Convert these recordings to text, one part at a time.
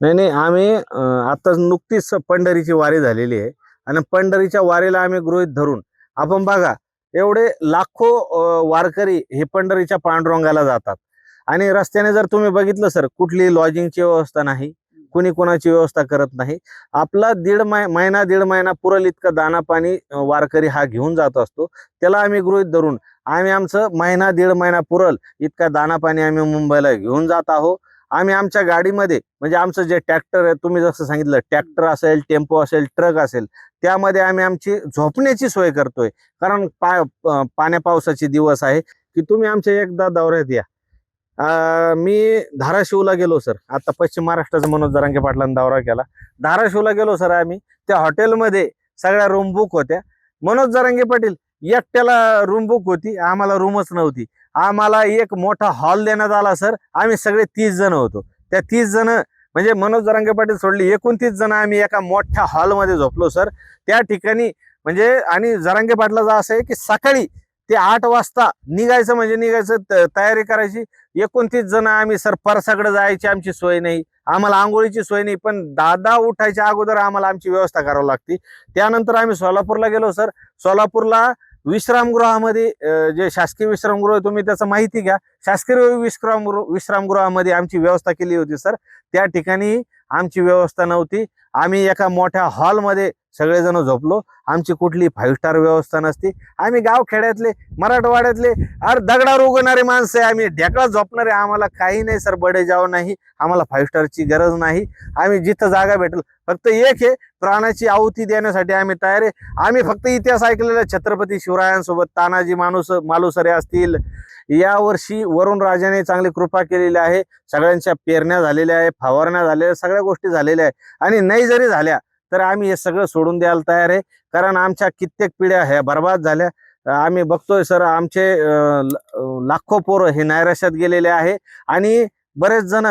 नाही नाही आम्ही अं, नुकतीच पंढरीची वारी झालेली आहे आणि पंढरीच्या वारीला आम्ही गृहित धरून आपण बघा एवढे लाखो वारकरी हे पंढरीच्या पांडुरंगाला जातात. आणि रस्त्याने जर तुम्ही बघितलं सर कुठली लॉजिंगची व्यवस्था नाही कुणी कोणाची व्यवस्था करत नाही. आपला दीड महिना दीड महिना पुरल इतकं दाना पाणी वारकरी हा घेऊन जात असतो. त्याला आम्ही गृहित धरून आम्ही आमचं महिना दीड महिना पुरल इतका दाना पाणी आम्ही मुंबईला घेऊन जात आहोत आम्ही आमच्या गाडीमध्ये म्हणजे आमचं जे ट्रॅक्टर आहे तुम्ही जसं सांगितलं ट्रॅक्टर असेल टेम्पो असेल ट्रक असेल त्यामध्ये आम्ही आमची झोपण्याची सोय करतोय. कारण पा पाण्या पावसाचे दिवस आहे की तुम्ही आमच्या एकदा दौऱ्यात या. मी धाराशिवला गेलो सर. आता पश्चिम महाराष्ट्राचा मनोज जरांगे पाटलांनी दौरा केला. धाराशिवला गेलो सर आम्ही. त्या हॉटेलमध्ये सगळ्या रूम बुक होत्या. मनोज जरांगे पाटील एकट्याला रूम बुक होती आम्हाला रूमच नव्हती. आम्हाला एक मोठा हॉल देण्यात आला सर. आम्ही सगळे तीस जण होतो. त्या तीस जण म्हणजे मनोज जरांगे पाटील सोडली एकोणतीस जण आम्ही एका मोठ्या हॉलमध्ये झोपलो सर. त्या ठिकाणी म्हणजे आणि जरांगे पाटलाचं असं आहे की सकाळी ते आठ वाजता निघायचं म्हणजे निघायचं त- तयारी करायची. एकोणतीस जण आम्ही सर परसाकडे जायची आमची सोय नाही. आम्हाला आंघोळीची सोय नाही पण दादा उठायच्या अगोदर आम्हाला आमची व्यवस्था करावी लागते. त्यानंतर आम्ही सोलापूरला गेलो सर. सोलापूरला विश्रामगृहामध्ये जे शासकीय विश्रामगृह तुम्ही त्याचं माहिती घ्या. शासकीय विश्रामगृह विश्रामगृहामध्ये आमची व्यवस्था केली होती सर. त्या ठिकाणी आमची व्यवस्था नव्हती. आम्ही एका मोठ्या हॉलमध्ये सगळेजण झोपलो. आमची कुठली फाईव्ह स्टार व्यवस्था नसती. आम्ही गावखेड्यातले मराठवाड्यातले अर दगडावर उगवणारे माणसं आहे. आम्ही ढेकळा झोपणारे. आम्हाला काही नाही सर. बडे जाव नाही. आम्हाला फाईव्ह स्टारची गरज नाही. आम्ही जिथं जागा भेटेल. फक्त एक हे प्राणाची आहुती देण्यासाठी आम्ही तयार आहे. आम्ही फक्त इतिहास ऐकलेला छत्रपती शिवरायांसोबत तानाजी माणूस मालुसरे असतील. यावर्षी वरुण राजाने चांगली कृपा केलेली आहे. सगळ्यांच्या पेरण्या झालेल्या आहे फवारण्या झालेल्या सगळ्या गोष्टी झालेल्या आहे. आणि नाही जरी झाल्या. तर आम्ही हे सगळं सोडून द्यायला तयार आहे. कारण आमच्या कित्येक पिढ्या ह्या बर्बाद झाल्या. आम्ही बघतोय सर आमचे लाखो पोरं हे नैराश्यात गेलेले आहे. आणि बरेच जण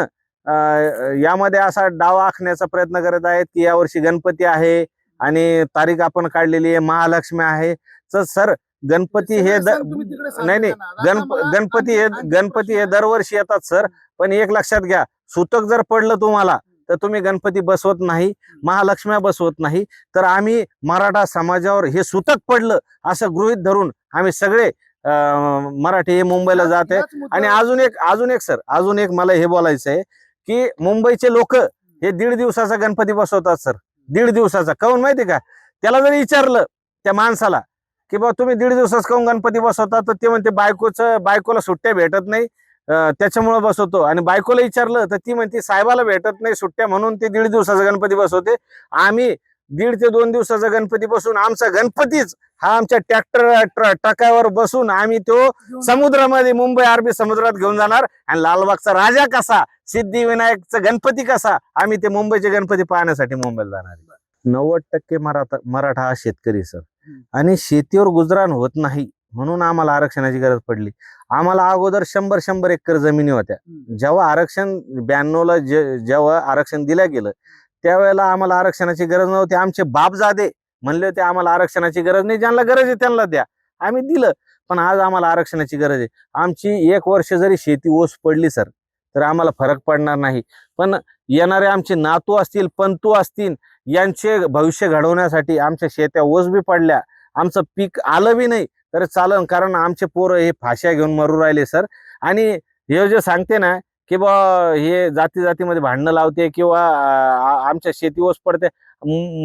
यामध्ये असा डाव आखण्याचा प्रयत्न करत आहेत की यावर्षी गणपती आहे आणि तारीख आपण काढलेली आहे महालक्ष्मी आहे. तर सर गणपती हे नाही नाही गणप गणपती हे गणपती हे दरवर्षी येतात सर. पण एक लक्षात घ्या सुतक जर पडलं तुम्हाला तर तुम्ही गणपती बसवत नाही महालक्ष्म्या बसवत नाही तर आम्ही मराठा समाजावर हे सुतक पडलं असं गृहित धरून आम्ही सगळे मराठी हे मुंबईला जात आहे. आणि अजून एक अजून एक सर अजून एक मला हे बोलायचं आहे की मुंबईचे लोक हे दीड दिवसाचा गणपती बसवतात सर. दीड दिवसाचा. काऊन माहिती का? त्याला जर विचारलं त्या माणसाला की बा तुम्ही दीड दिवसाच काऊन गणपती बसवता? तर ते म्हणते बायकोचं बायकोला सुट्ट्या भेटत नाही. त्याच्यामुळे बसवतो आणि बायकोला विचारलं तर ती म्हणते साहेबाला भेटत नाही सुट्ट्या म्हणून ते दीड दिवसाचा गणपती बसवते. आम्ही दीड ते दोन दिवसाचा गणपती बसून आमचा गणपतीच हा आमच्या ट्रॅक्टर ट्रकावर बसून आम्ही तो समुद्रामध्ये मुंबई अरबी समुद्रात घेऊन जाणार. आणि लालबागचा राजा कसा सिद्धिविनायकचा गणपती कसा आम्ही ते मुंबईचे गणपती पाहण्यासाठी मुंबईला जाणार. नव्वद टक्के मराठा मराठा हा शेतकरी सर. आणि शेतीवर गुजराण होत नाही. म्हणून आम्हाला आरक्षणाची गरज पडली. आम्हाला अगोदर शंभर शंभर एकर जमिनी होत्या. जेव्हा आरक्षण ब्याण्णवला जे जेव्हा आरक्षण दिलं गेलं त्यावेळेला आम्हाला आरक्षणाची गरज नव्हती. आमचे बापजादे म्हणले होते आम्हाला आरक्षणाची गरज नाही ज्यांना गरज आहे त्यांना द्या. आम्ही दिलं पण आज आम्हाला आरक्षणाची गरज आहे. आमची एक वर्ष जरी शेती ओस पडली सर तर आम्हाला फरक पडणार नाही. पण येणारे आमचे नातू असतील पंतू असतील यांचे भविष्य घडवण्यासाठी आमच्या शेत्या ओस बी पडल्या. आमचं पीक आलं बी नाही. तर चालन कारण आमचे पोरं हे फाश्या घेऊन मरू राहिले सर. आणि हे जे सांगते ना की बा हे जाती जातीमध्ये भांडणं लावते किंवा आमच्या शेती ओस पडते.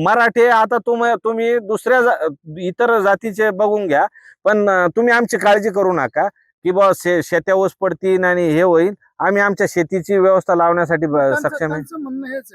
मराठे आता तुम्ही तुम्ही दुसऱ्या जा- इतर जातीचे बघून घ्या पण तुम्ही आमची काळजी करू नका की बा शे शेत्या ओस पडतील आणि हे होईल. आम्ही आमच्या शेतीची व्यवस्था लावण्यासाठी सक्षम आहे.